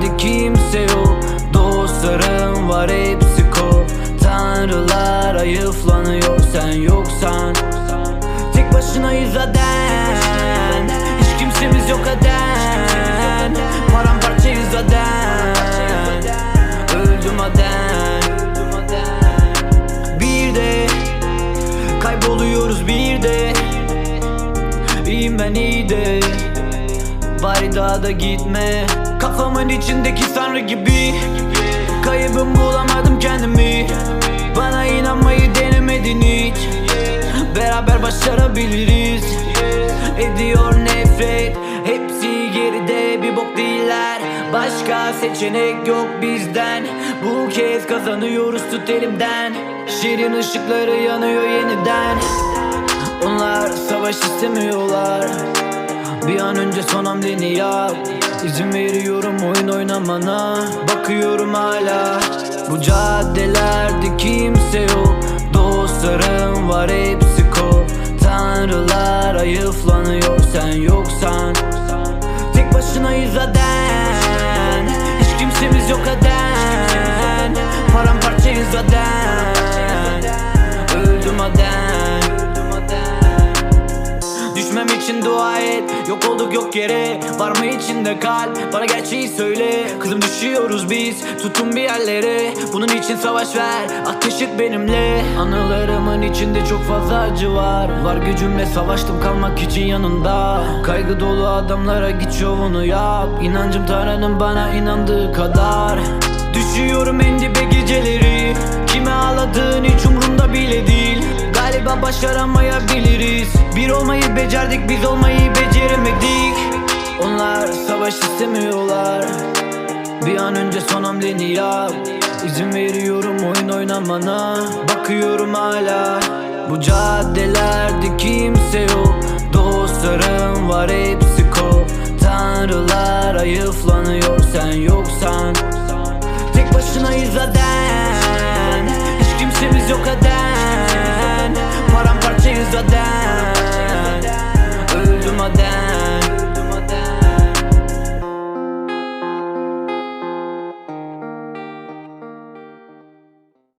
caddelerde kimse yok Dostlarım var hepsi kop Tanrılar ayıflanıyor sen yoksan. Tek başınayız zaten Hiç kimsemiz yok aden. Paramparçayız zaten Öldüm aden. Bir de Kayboluyoruz bir de. İyiyim ben iyi de. Bari daha da gitme Kafamın içindeki tanrı gibi. Kaybım bulamadım kendimi. Bana inanmayı denemedin hiç. Beraber başarabiliriz. Ediyor nefret. Hepsi geride. Bir bok değiller. Başka seçenek yok bizden. Bu kez kazanıyoruz. Tut elimden. Şirin ışıkları yanıyor yeniden. Onlar savaş istemiyorlar. Bir an önce son hamleni yap İzin veriyorum oyun oynamana. Bakıyorum hala Bu caddelerde kimse yok. Dostlarım var hepsi kop. Tanrılar ayıflanıyor sen yoksan için dua et. Yok olduk yok yere. Var mı içinde kalp. Bana gerçeği söyle. Kızım düşüyoruz biz. Tutun bir yerlere. Bunun için savaş ver. Ateş et benimle. Anılarımın içinde çok fazla acı var. Var gücümle savaştım kalmak için yanında. Kaygı dolu adamlara git şovunu yap. İnancım Tanrı'nın bana inandığı kadar. Düşüyorum en dibe geceleri. Kime ağladığın hiç umurumda Galiba başaramayabiliriz. Bir olmayı becerdik biz olmayı beceremedik. Onlar savaş istemiyorlar. Bir an önce son hamleni yap İzin veriyorum oyun oynamana. Bakıyorum hala. Bu caddelerde kimse yok. Dostlarım var hepsi kop. Tanrılar ayıflanıyor sen yoksan. Tek başınayız zaten